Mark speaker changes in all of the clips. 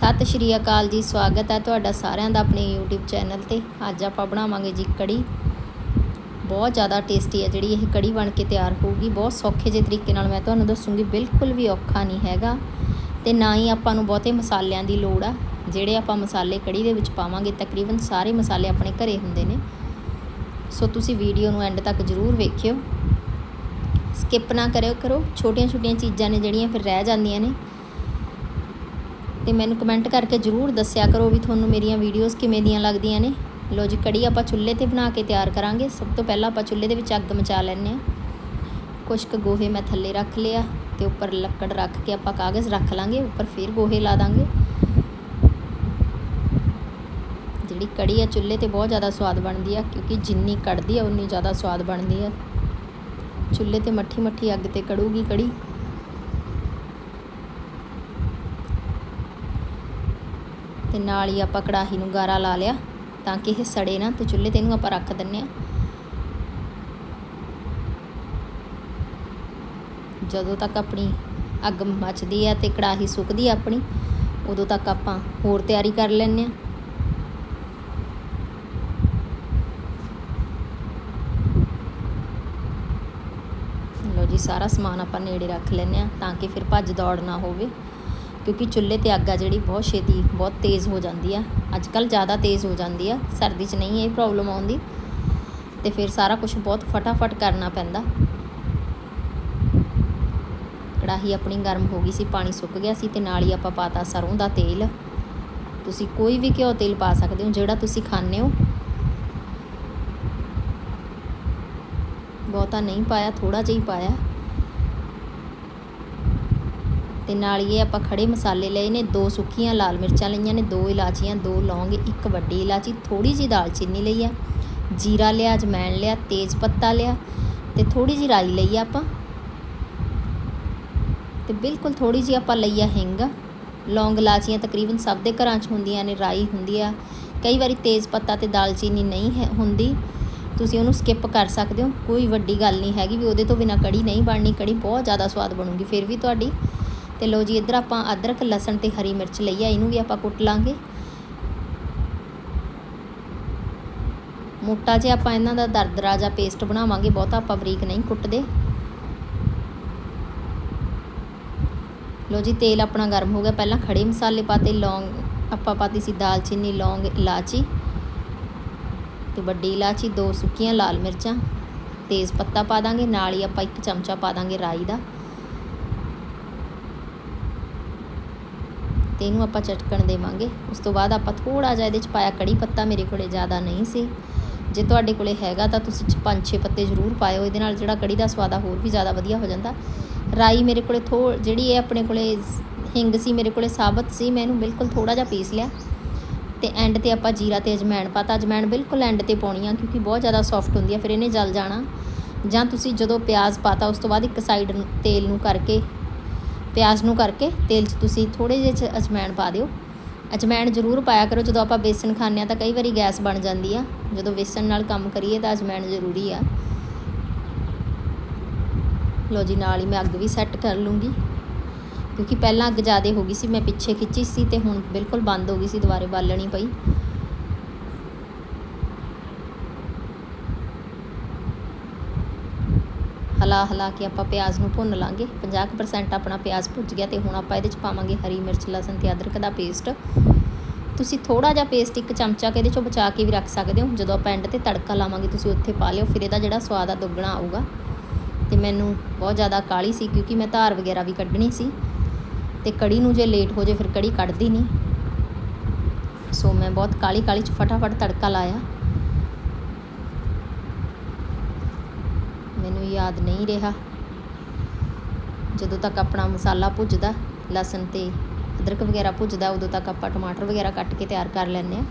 Speaker 1: ਸਤਿ ਸ਼੍ਰੀ ਅਕਾਲ ਜੀ, ਸਵਾਗਤ ਹੈ ਤੁਹਾਡਾ ਸਾਰਿਆਂ ਦਾ ਆਪਣੇ YouTube ਚੈਨਲ ਤੇ। ਅੱਜ ਆਪਾਂ ਬਣਾਵਾਂਗੇ ਜੀ ਕੜੀ। ਬਹੁਤ ਜ਼ਿਆਦਾ ਟੇਸਟੀ ਹੈ ਜਿਹੜੀ ਇਹ ਕੜੀ ਬਣ ਕੇ ਤਿਆਰ ਹੋਊਗੀ। ਬਹੁਤ ਸੌਖੇ ਜਿਹੇ ਤਰੀਕੇ ਨਾਲ ਮੈਂ ਤੁਹਾਨੂੰ ਦੱਸੂਗੀ, ਬਿਲਕੁਲ ਵੀ ਔਖਾ ਨਹੀਂ ਹੈਗਾ। ਤੇ ਨਾ ਹੀ ਆਪਾਂ ਨੂੰ ਬਹੁਤੇ ਮਸਾਲਿਆਂ ਦੀ ਲੋੜ ਆ। ਜਿਹੜੇ ਆਪਾਂ ਮਸਾਲੇ ਕੜੀ ਦੇ ਵਿੱਚ ਪਾਵਾਂਗੇ, ਤਕਰੀਬਨ ਸਾਰੇ ਮਸਾਲੇ ਆਪਣੇ ਘਰੇ ਹੁੰਦੇ ਨੇ। ਸੋ ਤੁਸੀਂ ਵੀਡੀਓ ਨੂੰ ਐਂਡ ਤੱਕ ਜ਼ਰੂਰ ਵੇਖਿਓ। ਸਕਿਪ ਨਾ ਕਰਿਓ ਕਰੋ। ਛੋਟੀਆਂ ਛੋਟੀਆਂ ਚੀਜ਼ਾਂ ਨੇ ਜਿਹੜੀਆਂ ਫਿਰ ਰਹਿ ਜਾਂਦੀਆਂ ਨੇ। ਤੇ ਮੈਨੂੰ ਕਮੈਂਟ ਕਰਕੇ ਜਰੂਰ ਦੱਸਿਆ ਕਰੋ ਵੀ ਤੁਹਾਨੂੰ ਮੇਰੀਆਂ ਵੀਡੀਓਜ਼ ਕਿਵੇਂ ਦੀਆਂ ਲੱਗਦੀਆਂ ਨੇ। ਲੋ ਜੀ, ਕੜੀ ਆਪਾਂ ਚੁੱਲ੍ਹੇ ਤੇ ਬਣਾ ਕੇ ਤਿਆਰ ਕਰਾਂਗੇ। ਸਭ ਤੋਂ ਪਹਿਲਾਂ ਆਪਾਂ ਚੁੱਲ੍ਹੇ ਦੇ ਵਿੱਚ ਅੱਗ ਮਚਾ ਲੈਂਦੇ ਆ ਕੁਛ ਕੁ ਗੋਹੇ ਮੈਂ ਥੱਲੇ ਰੱਖ ਲਿਆ ਤੇ ਉੱਪਰ ਲੱਕੜ ਰੱਖ ਕੇ ਆਪਾਂ ਕਾਗਜ਼ ਰੱਖ ਲਾਂਗੇ, ਉੱਪਰ ਫਿਰ ਗੋਹੇ ਲਾ ਦਾਂਗੇ। ਜਿਹੜੀ ਕੜੀ ਆ, ਚੁੱਲ੍ਹੇ ਤੇ ਬਹੁਤ ਜ਼ਿਆਦਾ ਸਵਾਦ ਬਣਦੀ ਆ, ਕਿਉਂਕਿ ਜਿੰਨੀ ਕੜਦੀ ਆ, ਉਨੀ ਜ਼ਿਆਦਾ ਸਵਾਦ ਬਣਦੀ ਆ। ਚੁੱਲ੍ਹੇ ਤੇ ਮੱਠੀ ਮੱਠੀ ਅੱਗ ਤੇ ਕੜੂਗੀ ਕੜੀ। ਤੇ ਨਾਲ ਹੀ ਆਪਾਂ ਕੜਾਹੀ ਨੂੰ ਗਾਰਾ ਲਾ ਲਿਆ ਤਾਂ ਕਿ ਇਹ ਸੜੇ ਨਾ ਤੇ ਚੁੱਲ੍ਹੇ ਤੇ ਇਹਨੂੰ ਆਪਾਂ ਰੱਖ ਦਿੰਨੇ ਆ ਜਦੋਂ ਤੱਕ ਆਪਣੀ ਅੱਗ ਮੱਚਦੀ ਆ ਤੇ ਕੜਾਹੀ ਸੁੱਕਦੀ ਆ ਆਪਣੀ, ਉਦੋਂ ਤੱਕ ਆਪਾਂ ਹੋਰ ਤਿਆਰੀ ਕਰ ਲੈਂਦੇ ਆ ਲੋ ਜੀ, ਸਾਰਾ ਸਮਾਨ ਆਪਾਂ ਨੇੜੇ ਰੱਖ ਲੈਂਦੇ ਆ ਤਾਂ ਕਿ ਫਿਰ ਭੱਜ ਦੌੜ ਨਾ ਹੋਵੇ। ਕਿਉਂਕਿ ਚੁੱਲ੍ਹੇ ਤੇ ਅੱਗ ਆ ਜਿਹੜੀ, ਬਹੁਤ ਛੇਤੀ, ਬਹੁਤ ਤੇਜ਼ ਹੋ ਜਾਂਦੀ ਆ। ਅੱਜ ਕੱਲ ਜ਼ਿਆਦਾ ਤੇਜ਼ ਹੋ ਜਾਂਦੀ ਆ। ਸਰਦੀ 'ਚ ਨਹੀਂ ਇਹ ਪ੍ਰੋਬਲਮ ਆਉਂਦੀ ਤੇ ਫਿਰ ਸਾਰਾ ਕੁਝ ਬਹੁਤ ਫਟਾਫਟ ਕਰਨਾ ਪੈਂਦਾ। ਕੜਾਹੀ ਆਪਣੀ ਗਰਮ ਹੋ ਗਈ ਸੀ, ਪਾਣੀ ਸੁੱਕ ਗਿਆ ਸੀ ਤੇ ਨਾਲ ਹੀ ਆਪਾਂ ਪਾਤਾ ਸਰੋਂ ਦਾ ਤੇਲ। ਤੁਸੀਂ ਕੋਈ ਵੀ ਘਿਓ ਤੇਲ ਪਾ ਸਕਦੇ ਹੋ, ਜਿਹੜਾ ਤੁਸੀਂ ਖਾਂਦੇ ਹੋ। ਬਹੁਤਾ ਨਹੀਂ ਪਾਇਆ ਥੋੜਾ ਜਿਹਾ ਹੀ ਪਾਇਆ। ਤੇ ਨਾਲ ਹੀ ਇਹ ਆਪਾਂ ਖੜੇ ਮਸਾਲੇ ਲਏ ਨੇ, ਦੋ ਸੁੱਕੀਆਂ ਲਾਲ ਮਿਰਚਾਂ ਲਈਆਂ ਨੇ, ਦੋ ਇਲਾਚੀਆਂ, ਦੋ ਲੌਂਗ, ਇੱਕ ਵੱਡੀ ਇਲਾਚੀ ਥੋੜੀ ਜੀ ਦਾਲਚੀਨੀ ਲਈ ਆ, ਜੀਰਾ ਲਿਆ ਅਜਮੈਣ ਲਿਆ, ਤੇਜ ਪੱਤਾ ਲਿਆ ਤੇ ਥੋੜੀ ਜੀ ਰਾਈ ਲਈ ਆ ਆਪਾਂ। ਤੇ ਬਿਲਕੁਲ ਥੋੜੀ ਜੀ ਆਪਾਂ ਲਈ ਆ ਹਿੰਗ, ਲੌਂਗ ਇਲਾਚੀਆਂ ਤਕਰੀਬਨ ਸਭ ਦੇ ਘਰਾਂ 'ਚ ਹੁੰਦੀਆਂ ਨੇ, ਰਾਈ ਹੁੰਦੀ ਆ, ਕਈ ਵਾਰੀ ਤੇਜ ਪੱਤਾ ਤੇ ਦਾਲਚੀਨੀ ਨਹੀਂ ਹੈ, ਹੁੰਦੀ, ਤੁਸੀਂ ਉਹਨੂੰ ਸਕਿਪ ਕਰ ਸਕਦੇ ਹੋ, ਕੋਈ ਵੱਡੀ ਗੱਲ ਨਹੀਂ ਹੈਗੀ ਵੀ ਉਹਦੇ ਤੋਂ ਬਿਨਾ ਕੜੀ ਨਹੀਂ ਬਣਨੀ, ਕੜੀ ਬਹੁਤ ਜ਼ਿਆਦਾ ਸਵਾਦ ਬਣੂਗੀ, ਫਿਰ ਵੀ ਤੁਹਾਡੀ ਤੇ ਲੋ ਜੀ, ਇੱਧਰ ਆਪਾਂ ਅਦਰਕ, ਲਸਣ ਤੇ ਹਰੀ ਮਿਰਚ ਲਈ ਆ, ਇਹਨੂੰ ਵੀ ਆਪਾਂ ਕੁੱਟ ਲਾਂਗੇ। ਮੋਟਾ ਜਿਹਾ ਆਪਾਂ ਇਹਨਾਂ ਦਾ ਦਰਦਰਾ ਜਿਹਾ ਪੇਸਟ ਬਣਾਵਾਂਗੇ, ਬਹੁਤਾ ਆਪਾਂ ਬਰੀਕ ਨਹੀਂ ਕੁੱਟਦੇ। ਲੋ ਜੀ, ਤੇਲ ਆਪਣਾ ਗਰਮ ਹੋ ਗਿਆ। ਪਹਿਲਾਂ ਖੜੇ ਮਸਾਲੇ ਪਾਤੇ ਲੌਂਗ, ਆਪਾਂ ਪਾਤੀ ਸੀ ਦਾਲਚੀਨੀ, ਲੌਂਗ, ਇਲਾਚੀ ਤੇ ਵੱਡੀ ਇਲਾਚੀ, ਦੋ ਸੁੱਕੀਆਂ ਲਾਲ ਮਿਰਚਾਂ, ਤੇਜ਼ ਪੱਤਾ ਪਾ ਦਾਂਗੇ। ਨਾਲ ਹੀ ਆਪਾਂ ਇੱਕ ਚਮਚਾ ਪਾ ਦਾਂਗੇ ਰਾਈ ਦਾ। ਤੇ ਇਹਨੂੰ ਆਪਾਂ ਚਟਕਣ ਦੇਵਾਂਗੇ। ਉਸ ਤੋਂ ਬਾਅਦ ਆਪਾਂ ਥੋੜਾ ਜਿਹਾ ਇਹਦੇ ਚ ਪਾਇਆ ਕੜੀ ਪੱਤਾ ਮੇਰੇ ਕੋਲੇ ਜ਼ਿਆਦਾ ਨਹੀਂ ਸੀ। ਜੇ ਤੁਹਾਡੇ ਕੋਲੇ ਹੈਗਾ ਤਾਂ ਤੁਸੀਂ ਪੰਜ ਛੇ ਪੱਤੇ ਜ਼ਰੂਰ ਪਾਇਓ। ਇਹਦੇ ਨਾਲ ਜਿਹੜਾ ਕੜੀ ਦਾ ਸਵਾਦ ਆ ਹੋਰ ਵੀ ਜ਼ਿਆਦਾ ਵਧੀਆ ਹੋ ਜਾਂਦਾ। ਰਾਈ ਮੇਰੇ ਕੋਲੇ ਥੋ ਜਿਹੜੀ ਇਹ ਆਪਣੇ ਕੋਲੇ ਹਿੰਗ ਸੀ, ਮੇਰੇ ਕੋਲੇ ਸਾਬਤ ਸੀ, ਮੈਂ ਇਹਨੂੰ ਬਿਲਕੁਲ ਥੋੜਾ ਜਿਹਾ ਪੀਸ ਲਿਆ। ਤੇ ਐਂਡ ਤੇ ਆਪਾਂ ਜੀਰਾ ਤੇ ਅਜਮੈਣ ਪਾਤਾ। ਅਜਮੈਣ ਬਿਲਕੁਲ ਐਂਡ ਤੇ ਪਾਉਣੀ ਆ ਕਿਉਂਕਿ ਬਹੁਤ ਜ਼ਿਆਦਾ ਸੌਫਟ ਹੁੰਦੀ ਆ, ਫਿਰ ਇਹਨੇ ਜਲ ਜਾਣਾ। ਜਾਂ ਤੁਸੀਂ ਜਦੋਂ ਪਿਆਜ਼ ਪਾਤਾ, ਉਸ ਤੋਂ ਬਾਅਦ ਇੱਕ ਸਾਈਡ ਤੇਲ ਨੂੰ ਕਰਕੇ ਪਿਆਜ਼ ਨੂੰ ਕਰਕੇ ਤੇਲ 'ਚ ਤੁਸੀਂ ਥੋੜੇ ਜਿਹੇ 'ਚ ਅਜਮੈਣ ਪਾ ਦਿਓ। ਅਜਮੈਣ ਜ਼ਰੂਰ ਪਾਇਆ ਕਰੋ, ਜਦੋਂ ਆਪਾਂ ਬੇਸਣ ਖਾਂਦੇ ਆ ਤਾਂ ਕਈ ਵਾਰੀ ਗੈਸ ਬਣ ਜਾਂਦੀ ਆ। ਜਦੋਂ ਬੇਸਣ ਨਾਲ ਕੰਮ ਕਰੀਏ ਤਾਂ ਅਜਮੈਣ ਜ਼ਰੂਰੀ ਆ। ਲੋ ਜੀ, ਨਾਲ ਹੀ ਮੈਂ ਅੱਗ ਵੀ ਸੈੱਟ ਕਰ ਲੂੰਗੀ। ਕਿਉਂਕਿ ਪਹਿਲਾਂ ਅੱਗ ਜ਼ਿਆਦਾ ਹੋ ਗਈ ਸੀ, ਮੈਂ ਪਿੱਛੇ ਖਿੱਚੀ ਸੀ ਤੇ ਹੁਣ ਬਿਲਕੁਲ ਬੰਦ ਹੋ ਗਈ ਸੀ, ਦੁਬਾਰੇ ਬਾਲਣੀ ਪਈ। ਹਲਾ ਹਲਾ ਕੇ ਆਪਾਂ ਪਿਆਜ਼ ਨੂੰ ਭੁੰਨ ਲਾਂਗੇ। 50% ਆਪਣਾ ਪਿਆਜ਼ ਭੁੱਜ ਗਿਆ ਤੇ ਹੁਣ ਆਪਾਂ ਇਹਦੇ ਚ ਪਾਵਾਂਗੇ ਹਰੀ ਮਿਰਚ, ਲਸਣ ਤੇ ਅਦਰਕ ਦਾ ਪੇਸਟ। ਤੁਸੀਂ ਥੋੜਾ ਜਿਹਾ ਪੇਸਟ ਇੱਕ ਚਮਚਾ ਕੇ ਇਹਦੇ ਚੋਂ ਬਚਾ ਕੇ ਵੀ ਰੱਖ ਸਕਦੇ ਹੋ। ਜਦੋਂ ਆਪਾਂ ਐਂਡ ਤੇ ਤੜਕਾ ਲਾਵਾਂਗੇ, ਤੁਸੀਂ ਉੱਥੇ ਪਾ ਲਿਓ। ਫਿਰ ਇਹਦਾ ਜਿਹੜਾ ਸਵਾਦ ਆ ਦੁੱਗਣਾ ਆਊਗਾ। ਤੇ ਮੈਨੂੰ ਬਹੁਤ ਜ਼ਿਆਦਾ ਕਾਲੀ ਸੀ ਕਿਉਂਕਿ ਮੈਂ ਧਾਰ ਵਗੈਰਾ ਵੀ ਕੱਢਣੀ ਸੀ। ਤੇ ਕੜੀ ਨੂੰ ਜੇ ਲੇਟ ਹੋ ਜੇ, ਫਿਰ ਕੜੀ ਕੱਢਦੀ ਨਹੀਂ ਸੋ ਮੈਂ ਬਹੁਤ ਕਾਲੀ ਕਾਲੀ ਚ ਫਟਾਫਟ ਤੜਕਾ ਲਾਇਆ। ਮੈਨੂੰ ਯਾਦ ਨਹੀਂ ਰਿਹਾ। ਜਦੋਂ ਤੱਕ ਆਪਣਾ ਮਸਾਲਾ ਭੁੱਜਦਾ, ਲਸਣ ਤੇ ਅਦਰਕ ਵਗੈਰਾ ਭੁੱਜਦਾ, ਉਦੋਂ ਤੱਕ ਆਪਾਂ ਟਮਾਟਰ ਵਗੈਰਾ ਕੱਟ ਕੇ ਤਿਆਰ ਕਰ ਲੈਂਦੇ ਆ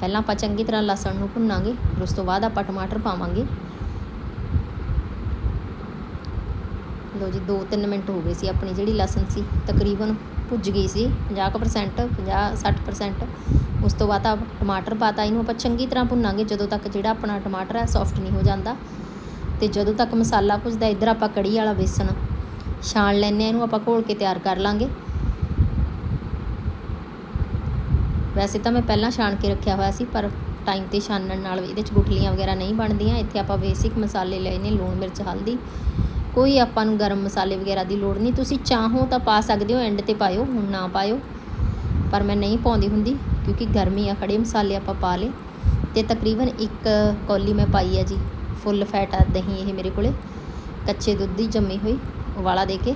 Speaker 1: ਪਹਿਲਾਂ ਆਪਾਂ ਚੰਗੀ ਤਰ੍ਹਾਂ ਲਸਣ ਨੂੰ ਭੁੰਨਾਂਗੇ, ਫਿਰ ਉਸ ਤੋਂ ਬਾਅਦ ਆਪਾਂ ਟਮਾਟਰ ਪਾਵਾਂਗੇ। ਲੋ ਜੀ 2-3 ਮਿੰਟ ਹੋ ਗਏ ਸੀ, ਆਪਣੀ ਜਿਹੜੀ ਲਸਣ ਸੀ ਤਕਰੀਬਨ ਭੁੱਜ ਗਈ ਸੀ 50% 50 60% ਉਸ ਤੋਂ ਬਾਅਦ ਆ ਟਮਾਟਰ ਪਾਤਾ, ਇਹਨੂੰ ਆਪਾਂ ਚੰਗੀ ਤਰ੍ਹਾਂ ਭੁੰਨਾਂਗੇ, ਜਦੋਂ ਤੱਕ ਜਿਹੜਾ ਆਪਣਾ ਟਮਾਟਰ ਹੈ ਸੌਫਟ ਨਹੀਂ ਹੋ ਜਾਂਦਾ। ਤੇ ਜਦੋਂ ਤੱਕ ਮਸਾਲਾ ਭੁੱਜਦਾ ਇੱਧਰ ਆਪਾਂ ਕੜੀ ਵਾਲਾ ਬੇਸਣ ਛਾਣ ਲੈਣੇ ਇਹਨੂੰ ਆਪਾਂ ਘੋਲ ਕੇ ਤਿਆਰ ਕਰ ਲਾਂਗੇ। ਵੈਸੇ ਤਾਂ ਮੈਂ ਪਹਿਲਾਂ ਛਾਣ ਕੇ ਰੱਖਿਆ ਹੋਇਆ ਸੀ, ਪਰ ਟਾਈਮ ਤੇ ਛਾਣਨ ਨਾਲ ਇਹਦੇ ਚ ਗੁਠਲੀਆਂ ਵਗੈਰਾ ਨਹੀਂ ਬਣਦੀਆਂ। ਇੱਥੇ ਆਪਾਂ ਬੇਸਿਕ ਮਸਾਲੇ ਲਏ ਨੇ, ਲੂਣ, ਮਿਰਚ, ਹਲਦੀ। ਕੋਈ ਆਪਾਂ ਨੂੰ ਗਰਮ ਮਸਾਲੇ ਵਗੈਰਾ ਦੀ ਲੋੜ ਨਹੀਂ। ਤੁਸੀਂ ਚਾਹੋ ਤਾਂ ਪਾ ਸਕਦੇ ਹੋ ਐਂਡ ਤੇ ਪਾਇਓ, ਹੁਣ ਨਾ ਪਾਇਓ। ਪਰ ਮੈਂ ਨਹੀਂ ਪਾਉਂਦੀ ਹੁੰਦੀ, ਕਿਉਂਕਿ ਗਰਮੀ ਆ, ਖੜੇ ਮਸਾਲੇ ਆਪਾਂ ਪਾ ਲਏ। ਤੇ ਤਕਰੀਬਨ ਇੱਕ ਕੌਲੀ ਮੈਂ ਪਾਈ ਹੈ ਜੀ। ਫੁੱਲ ਫੈਟ ਆ ਦਹੀਂ ਇਹ ਮੇਰੇ ਕੋਲੇ। ਕੱਚੇ ਦੁੱਧ ਦੀ ਜੰਮੀ ਹੋਈ, ਉਬਾਲਾ ਦੇ ਕੇ।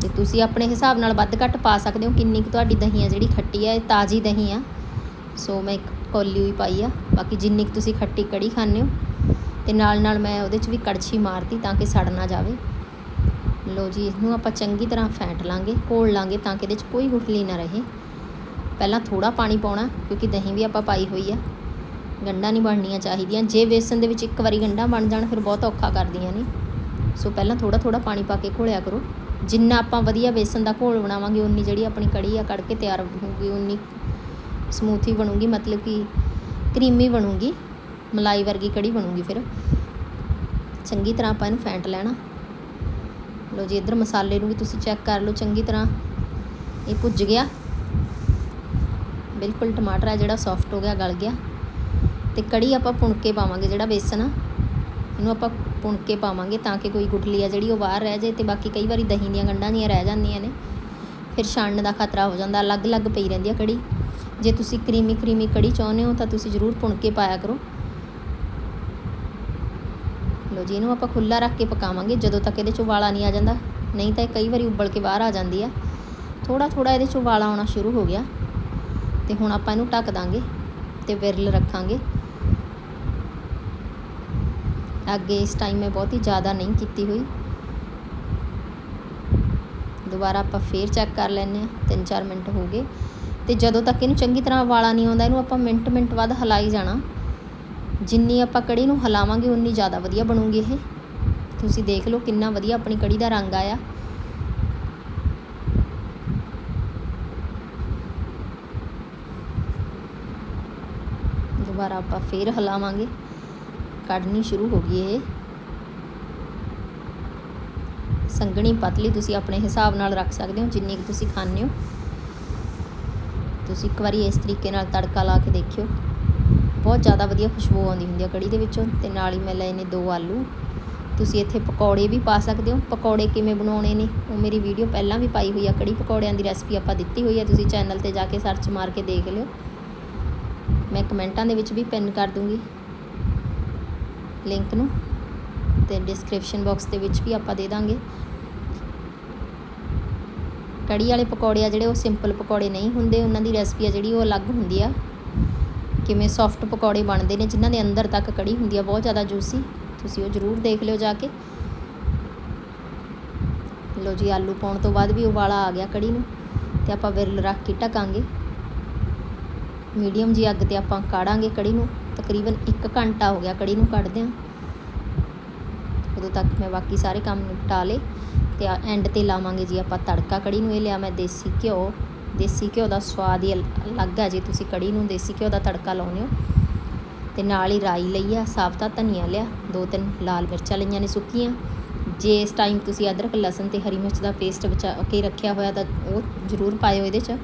Speaker 1: ਤੇ ਤੁਸੀਂ ਆਪਣੇ ਹਿਸਾਬ ਨਾਲ ਵੱਧ ਘੱਟ ਪਾ ਸਕਦੇ ਹੋ, ਕਿੰਨੀ ਕੁ ਤੁਹਾਡੀ ਦਹੀਂ ਆ ਜਿਹੜੀ ਖੱਟੀ ਆ, ਇਹ ਤਾਜ਼ੀ ਦਹੀਂ ਆ। ਸੋ ਮੈਂ ਇੱਕ ਕੌਲੀ ਹੋਈ ਪਾਈ ਆ, ਬਾਕੀ ਜਿੰਨੀ ਕੁ ਤੁਸੀਂ ਖੱਟੀ ਕੜੀ ਖਾਂਦੇ ਹੋ। ਤੇ ਨਾਲ ਨਾਲ ਮੈਂ ਉਹਦੇ 'ਚ ਵੀ ਕੜਛੀ ਮਾਰਤੀ ਤਾਂ ਕਿ ਸੜ ਨਾ ਜਾਵੇ। ਲੋ ਜੀ, ਇਹਨੂੰ ਆਪਾਂ ਚੰਗੀ ਤਰ੍ਹਾਂ ਫੈਂਟ ਲਾਂਗੇ, ਘੋਲ ਲਾਂਗੇ ਤਾਂ ਕਿ ਇਹਦੇ 'ਚ ਕੋਈ ਗੁਠਲੀ ਨਾ ਰਹੇ। ਪਹਿਲਾਂ ਥੋੜਾ ਪਾਣੀ ਪਾਉਣਾ, ਕਿਉਂਕਿ ਦਹੀਂ ਵੀ ਆਪਾਂ ਪਾਈ ਹੋਈ ਆ। ਗੰਢਾਂ ਨਹੀਂ ਬਣਨੀਆਂ ਚਾਹੀਦੀਆਂ। ਜੇ ਬੇਸਨ ਦੇ ਵਿੱਚ ਇੱਕ ਵਾਰੀ ਗੰਢਾਂ ਬਣ ਜਾਣ, ਫਿਰ ਬਹੁਤ ਔਖਾ ਕਰਦੀਆਂ ਨੇ। ਸੋ ਪਹਿਲਾਂ ਥੋੜਾ ਥੋੜਾ ਪਾਣੀ ਪਾ ਕੇ ਘੋਲਿਆ ਕਰੋ। ਜਿੰਨਾ ਆਪਾਂ ਵਧੀਆ ਬੇਸਨ ਦਾ ਘੋਲ ਬਣਾਵਾਂਗੇ ਉਨੀ ਜਿਹੜੀ ਆਪਣੀ ਕੜੀ ਆ ਕੜ ਕੇ ਤਿਆਰ ਹੋਊਗੀ ਉਨੀ ਸਮੂਥੀ ਬਣੂਗੀ, ਮਤਲਬ ਕਿ ਕਰੀਮੀ ਬਣੂਗੀ, ਮਲਾਈ ਵਰਗੀ ਕੜੀ ਬਣੂਗੀ ਫਿਰ। ਚੰਗੀ ਤਰ੍ਹਾਂ ਆਪਾਂ ਇਹਨੂੰ ਫੈਂਟ ਲੈਣਾ। ਲਓ ਜੀ, ਇੱਧਰ ਮਸਾਲੇ ਨੂੰ ਵੀ ਤੁਸੀਂ ਚੈੱਕ ਕਰ ਲਓ, ਚੰਗੀ ਤਰ੍ਹਾਂ। ਇਹ ਭੁੱਜ ਗਿਆ। ਬਿਲਕੁਲ ਟਮਾਟਰ ਆ ਜਿਹੜਾ ਸੌਫਟ ਹੋ ਗਿਆ, ਗਲ ਗਿਆ। ਤੇ ਕੜੀ ਆਪਾਂ ਪੁਣ ਕੇ ਪਾਵਾਂਗੇ ਜਿਹੜਾ ਬੇਸਨ ਆ। ਇਹਨੂੰ ਆਪਾਂ ਪੁਣ ਕੇ ਪਾਵਾਂਗੇ ਤਾਂ ਕਿ ਕੋਈ ਗੁਠਲੀ ਆ ਜਿਹੜੀ ਉਹ ਬਾਹਰ ਰਹਿ ਜਾਏ ਤੇ ਬਾਕੀ ਕਈ ਵਾਰੀ ਦਹੀਂ ਦੀਆਂ ਗੰਢਾਂ ਦੀਆਂ ਰਹਿ ਜਾਂਦੀਆਂ ਨੇ। ਫਿਰ ਛਾਣਨ ਦਾ ਖਤਰਾ ਹੋ ਜਾਂਦਾ, ਅਲੱਗ-ਅਲੱਗ ਪਈ ਰਹਿੰਦੀ ਆ ਕੜੀ। ਜੇ ਤੁਸੀਂ ਕਰੀਮੀ ਕਰੀਮੀ ਕੜੀ ਚਾਹੁੰਦੇ ਹੋ ਤਾਂ ਤੁਸੀਂ ਜ਼ਰੂਰ ਪੁਣ ਕੇ ਪਾਇਆ ਕਰੋ। ਲਓ ਜੀ, ਇਹਨੂੰ ਆਪਾਂ ਖੁੱਲਾ ਰੱਖ ਕੇ ਪਕਾਵਾਂਗੇ, ਜਦੋਂ ਤੱਕ ਇਹਦੇ ਚੋਂ ਵਾਲਾ ਨਹੀਂ ਆ ਜਾਂਦਾ। ਨਹੀਂ ਤਾਂ ਇਹ ਕਈ ਵਾਰੀ ਉੱਬਲ ਕੇ ਬਾਹਰ ਆ ਜਾਂਦੀ ਆ। ਥੋੜਾ ਥੋੜਾ ਇਹਦੇ ਚੋਂ ਵਾਲਾ ਆਉਣਾ ਸ਼ੁਰੂ ਹੋ ਗਿਆ। ਤੇ ਹੁਣ ਆਪਾਂ ਇਹਨੂੰ ਢੱਕ ਦਾਂਗੇ ਤੇ ਵਿਰਲ ਰੱਖਾਂਗੇ। ਅੱਗੇ ਇਸ ਟਾਈਮ ਮੈਂ ਬਹੁਤੀ ਜ਼ਿਆਦਾ ਨਹੀਂ ਕੀਤੀ ਹੋਈ। ਦੁਬਾਰਾ ਆਪਾਂ ਫੇਰ ਚੈੱਕ ਕਰ ਲੈਂਦੇ ਹਾਂ, ਤਿੰਨ ਚਾਰ ਮਿੰਟ ਹੋ ਗਏ। ਤੇ ਜਦੋਂ ਤੱਕ ਇਹਨੂੰ ਚੰਗੀ ਤਰ੍ਹਾਂ ਵਾਲਾ ਨਹੀਂ ਆਉਂਦਾ, ਇਹਨੂੰ ਆਪਾਂ ਮਿੰਟ ਮਿੰਟ ਬਾਅਦ ਹਲਾਈ ਜਾਣਾ। ਜਿੰਨੀ ਆਪਾਂ ਕੜੀ ਨੂੰ ਹਲਾਵਾਂਗੇ, ਉਨੀ ਜ਼ਿਆਦਾ ਵਧੀਆ ਬਣੂਗੀ ਇਹ। ਤੁਸੀਂ ਦੇਖ ਲਓ ਕਿੰਨਾ ਵਧੀਆ ਆਪਣੀ ਕੜੀ ਦਾ ਰੰਗ ਆਇਆ। ਦੁਬਾਰਾ ਆਪਾਂ ਫੇਰ ਹਲਾਵਾਂਗੇ। ਕੱਢਣੀ ਸ਼ੁਰੂ ਹੋ ਗਈ ਇਹ। ਸੰਘਣੀ ਪਤਲੀ ਤੁਸੀਂ ਆਪਣੇ ਹਿਸਾਬ ਨਾਲ ਰੱਖ ਸਕਦੇ ਹੋ, ਜਿੰਨੀ ਕੁ ਤੁਸੀਂ ਖਾਣੇ ਹੋ। ਤੁਸੀਂ ਇੱਕ ਵਾਰੀ ਇਸ ਤਰੀਕੇ ਨਾਲ ਤੜਕਾ ਲਾ ਕੇ ਦੇਖਿਓ। ਬਹੁਤ ਜ਼ਿਆਦਾ ਵਧੀਆ ਖੁਸ਼ਬੂ ਆਉਂਦੀ ਹੁੰਦੀ ਹੈ ਕੜੀ ਦੇ ਵਿੱਚੋਂ ਤੇ ਨਾਲ ਹੀ ਮੈਂ ਲਏ ਨੇ ਦੋ ਆਲੂ। ਤੁਸੀਂ ਇੱਥੇ ਪਕੌੜੇ ਵੀ ਪਾ ਸਕਦੇ ਹੋ। ਪਕੌੜੇ ਕਿਵੇਂ ਬਣਾਉਣੇ ਨੇ, ਉਹ ਮੇਰੀ ਵੀਡੀਓ ਪਹਿਲਾਂ ਵੀ ਪਾਈ ਹੋਈ ਆ। ਕੜੀ ਪਕੌੜਿਆਂ ਦੀ ਰੈਸਪੀ ਆਪਾਂ ਦਿੱਤੀ ਹੋਈ ਆ, ਤੁਸੀਂ ਚੈਨਲ ਤੇ ਜਾ ਕੇ ਸਰਚ ਮਾਰ ਕੇ ਦੇਖ ਲਿਓ। ਮੈਂ ਕਮੈਂਟਾਂ ਦੇ ਵਿੱਚ ਵੀ ਪਿੰਨ ਕਰ ਦੂੰਗੀ। ਲਿੰਕ ਨੂੰ ਤੇ ਡਿਸਕ੍ਰਿਪਸ਼ਨ ਬਾਕਸ ਦੇ ਵਿੱਚ ਵੀ ਆਪਾਂ ਦੇ ਦਾਂਗੇ। ਕੜੀ ਵਾਲੇ ਪਕੌੜੇ ਆ ਜਿਹੜੇ, ਉਹ ਸਿੰਪਲ ਪਕੌੜੇ ਨਹੀਂ ਹੁੰਦੇ। ਉਹਨਾਂ ਦੀ ਰੈਸਪੀ ਆ ਜਿਹੜੀ, ਉਹ ਅਲੱਗ ਹੁੰਦੀ ਆ। ਕਿਵੇਂ ਸੌਫਟ ਪਕੌੜੇ ਬਣਦੇ ਨੇ, ਜਿਨ੍ਹਾਂ ਦੇ ਅੰਦਰ ਤੱਕ ਕੜੀ ਹੁੰਦੀ ਆ, ਬਹੁਤ ਜ਼ਿਆਦਾ ਜੂਸੀ ਤੁਸੀਂ ਉਹ ਜ਼ਰੂਰ ਦੇਖ ਲਿਓ ਜਾ ਕੇ। ਲਓ ਜੀ, ਆਲੂ ਪਾਉਣ ਤੋਂ ਬਾਅਦ ਵੀ ਉਬਾਲਾ ਆ ਗਿਆ ਕੜੀ ਨੂੰ ਤੇ ਆਪਾਂ ਵਿਰਲ ਰੱਖ ਕੇ ਢਕਾਂਗੇ। ਮੀਡੀਅਮ ਜੀ ਅੱਗ ਤੇ ਆਪਾਂ ਕਾੜਾਂਗੇ ਕੜੀ ਨੂੰ। ਤਕਰੀਬਨ 1 ਘੰਟਾ ਹੋ ਗਿਆ ਕੜੀ ਨੂੰ ਕੱਢਦਿਆਂ। ਉਦੋਂ ਤੱਕ ਮੈਂ ਬਾਕੀ ਸਾਰੇ ਕੰਮ ਨਿਪਟਾ ਲੇ ਤੇ ਐਂਡ ਤੇ ਲਾਵਾਂਗੇ ਜੀ ਆਪਾਂ ਤੜਕਾ ਕੜੀ ਨੂੰ। ਇਹ ਲਿਆ ਮੈਂ ਦੇਸੀ ਘਿਓ। ਦੇਸੀ ਘਿਓ ਦਾ ਸਵਾਦ ਹੀ ਅਲੱਗ ਆ ਜੀ ਤੁਸੀਂ ਕੜੀ ਨੂੰ ਦੇਸੀ ਘਿਓ ਦਾ ਤੜਕਾ ਲਾਉਂਦੇ ਹੋ। ਤੇ ਨਾਲ ਹੀ ਰਾਈ ਲਈ ਆ ਸਾਬਤਾ ਧਨੀਆ ਲਿਆ, ਦੋ ਤਿੰਨ ਲਾਲ ਮਿਰਚਾਂ ਲਈਆਂ ਨੇ ਸੁੱਕੀਆਂ। ਜੇ ਇਸ ਟਾਈਮ ਤੁਸੀਂ ਅਦਰਕ, ਲਸਣ ਤੇ ਹਰੀ ਮਿਰਚ ਦਾ ਪੇਸਟ ਬਚਾ ਕੇ ਰੱਖਿਆ ਹੋਇਆ ਤਾਂ ਉਹ ਜ਼ਰੂਰ ਪਾਇਓ ਇਹਦੇ 'ਚ।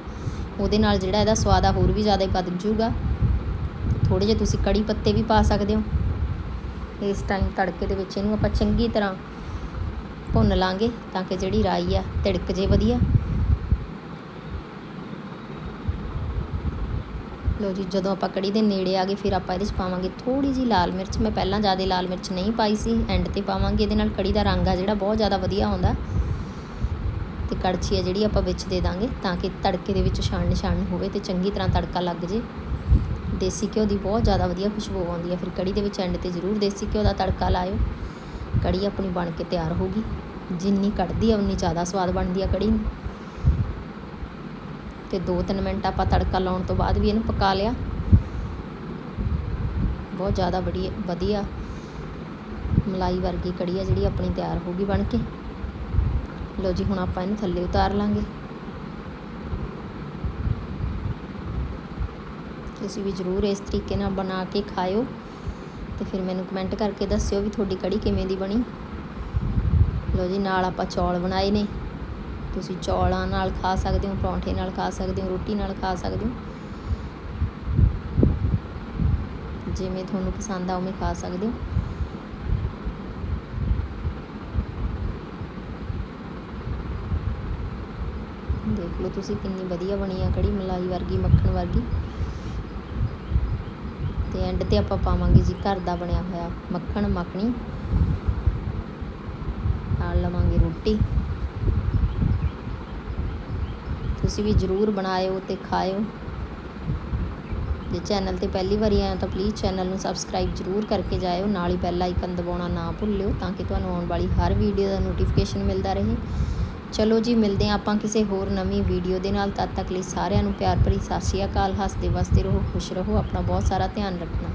Speaker 1: ਉਹਦੇ ਨਾਲ ਜਿਹੜਾ ਇਹਦਾ ਸਵਾਦ ਆ ਹੋਰ ਵੀ ਜ਼ਿਆਦਾ ਵੱਧ ਜੂਗਾ ਥੋੜੇ ਜਿਹੇ ਤੁਸੀਂ ਕੜੀ ਪੱਤੇ ਵੀ ਪਾ ਸਕਦੇ ਹੋ। ਇਸ ਟਾਈਮ ਤੜਕੇ ਦੇ ਵਿੱਚ ਇਹਨੂੰ ਆਪਾਂ ਚੰਗੀ ਤਰ੍ਹਾਂ ਭੁੰਨ ਲਾਂਗੇ ਤਾਂ ਕਿ ਜਿਹੜੀ ਰਾਈ ਆ, ਤਿੜਕ ਜੇ ਵਧੀਆ। ਲੋ ਜੀ, ਜਦੋਂ ਆਪਾਂ ਕੜੀ ਦੇ ਨੇੜੇ ਆ ਗਏ, ਫਿਰ ਆਪਾਂ ਇਹਦੇ 'ਚ ਪਾਵਾਂਗੇ ਥੋੜੀ ਜੀ ਲਾਲ ਮਿਰਚ। ਮੈਂ ਪਹਿਲਾਂ ਜ਼ਿਆਦਾ ਲਾਲ ਮਿਰਚ ਨਹੀਂ ਪਾਈ ਸੀ ਐਂਡ ਤੇ ਪਾਵਾਂਗੇ। ਇਹਦੇ ਨਾਲ ਕੜੀ ਦਾ ਰੰਗ ਆ ਜਿਹੜਾ, ਬਹੁਤ ਜ਼ਿਆਦਾ ਵਧੀਆ ਆਉਂਦਾ। ਤੇ ਕੜਛੀ ਆ ਜਿਹੜੀ ਆਪਾਂ ਵਿੱਚ ਦੇ ਦਾਂਗੇ ਤਾਂ ਕਿ ਤੜਕੇ ਦੇ ਵਿੱਚ ਛਾਣ ਨਿਸ਼ਾਨ ਹੋਵੇ ਤੇ ਚੰਗੀ ਤਰ੍ਹਾਂ ਤੜਕਾ ਲੱਗ ਜੇ। ਦੇਸੀ ਘਿਓ ਦੀ ਬਹੁਤ ਜ਼ਿਆਦਾ ਵਧੀਆ ਖੁਸ਼ਬੂ ਆਉਂਦੀ ਹੈ। ਫਿਰ ਕੜੀ ਦੇ ਵਿੱਚ ਐਂਡ ਤੇ ਜ਼ਰੂਰ ਦੇਸੀ ਘਿਓ ਦਾ ਤੜਕਾ ਲਾਇਓ। ਕੜੀ ਆਪਣੀ ਬਣ ਕੇ ਤਿਆਰ ਹੋ ਗਈ। ਜਿੰਨੀ ਕੱਢਦੀ ਆ, ਉਨੀ ਜ਼ਿਆਦਾ ਸਵਾਦ ਬਣਦੀ ਆ ਕੜੀ ਨੂੰ। ਤੇ 2-3 ਮਿੰਟ ਆਪਾਂ ਤੜਕਾ ਲਾਉਣ ਤੋਂ ਬਾਅਦ ਵੀ ਇਹਨੂੰ ਪਕਾ ਲਿਆ। ਬਹੁਤ ਜ਼ਿਆਦਾ ਵਧੀਆ ਵਧੀਆ ਮਲਾਈ ਵਰਗੀ ਕੜੀ ਆ ਜਿਹੜੀ ਆਪਣੀ ਤਿਆਰ ਹੋ ਗਈ ਬਣ ਕੇ। ਲੋ ਜੀ, ਹੁਣ ਆਪਾਂ ਇਹਨੂੰ ਥੱਲੇ ਉਤਾਰ ਲਾਂਗੇ। ਤੁਸੀਂ ਵੀ ਜ਼ਰੂਰ ਇਸ ਤਰੀਕੇ ਨਾਲ ਬਣਾ ਕੇ ਖਾਇਓ ਤੇ ਫਿਰ ਮੈਨੂੰ ਕਮੈਂਟ ਕਰਕੇ ਦੱਸਿਓ ਵੀ ਤੁਹਾਡੀ ਕੜੀ ਕਿਵੇਂ ਦੀ ਬਣੀ। ਲੋ ਜੀ, ਨਾਲ ਆਪਾਂ ਚੌਲ ਬਣਾਏ ਨੇ। ਤੁਸੀਂ ਚੌਲਾਂ ਨਾਲ ਖਾ ਸਕਦੇ ਹੋ, ਪਰੌਂਠੇ ਨਾਲ ਖਾ ਸਕਦੇ ਹੋ, ਰੋਟੀ ਨਾਲ ਖਾ ਸਕਦੇ ਹੋ। ਜਿਵੇਂ ਤੁਹਾਨੂੰ ਪਸੰਦ ਆ, ਉਵੇਂ ਖਾ ਸਕਦੇ ਹੋ। ਦੇਖ ਲਓ ਤੁਸੀਂ ਕਿੰਨੀ ਵਧੀਆ ਬਣੀ ਆ ਕੜੀ, ਮਲਾਈ ਵਰਗੀ, ਮੱਖਣ ਵਰਗੀ। ਤੇ ਐਂਡ ਤੇ ਆਪਾਂ ਪਾਵਾਂਗੇ ਜੀ ਘਰ ਦਾ ਬਣਿਆ ਹੋਇਆ ਮੱਖਣ, ਮੱਖਣੀ। ਨਾਲ ਲਵਾਂਗੇ ਰੋਟੀ। ਤੁਸੀਂ ਵੀ ਜਰੂਰ ਬਣਾਇਓ ਤੇ ਖਾਇਓ। ਜੇ ਚੈਨਲ ਤੇ ਪਹਿਲੀ ਵਾਰੀ ਆਏ ਹੋ ਤਾਂ ਪਲੀਜ਼ ਚੈਨਲ ਨੂੰ ਸਬਸਕ੍ਰਾਈਬ ਜਰੂਰ ਕਰਕੇ ਜਾਇਓ। ਨਾਲ ਹੀ ਬੈਲ ਆਈਕਨ ਦਬਾਉਣਾ ਨਾ ਭੁੱਲਿਓ ਤਾਂ ਕਿ ਤੁਹਾਨੂੰ ਆਉਣ ਵਾਲੀ ਹਰ ਵੀਡੀਓ ਦਾ ਨੋਟੀਫਿਕੇਸ਼ਨ ਮਿਲਦਾ ਰਹੇ। ਚਲੋ ਜੀ, ਮਿਲਦੇ ਹਾਂ ਆਪਾਂ ਕਿਸੇ ਹੋਰ ਨਵੀਂ ਵੀਡੀਓ ਦੇ ਨਾਲ। ਤਦ ਤੱਕ ਲਈ ਸਾਰਿਆਂ ਨੂੰ ਪਿਆਰ ਭਰੀ ਸਤਿ ਸ਼੍ਰੀ ਅਕਾਲ। ਹੱਸਦੇ ਵਸਦੇ ਰਹੋ, ਖੁਸ਼ ਰਹੋ। ਆਪਣਾ ਬਹੁਤ ਸਾਰਾ ਧਿਆਨ ਰੱਖਣਾ।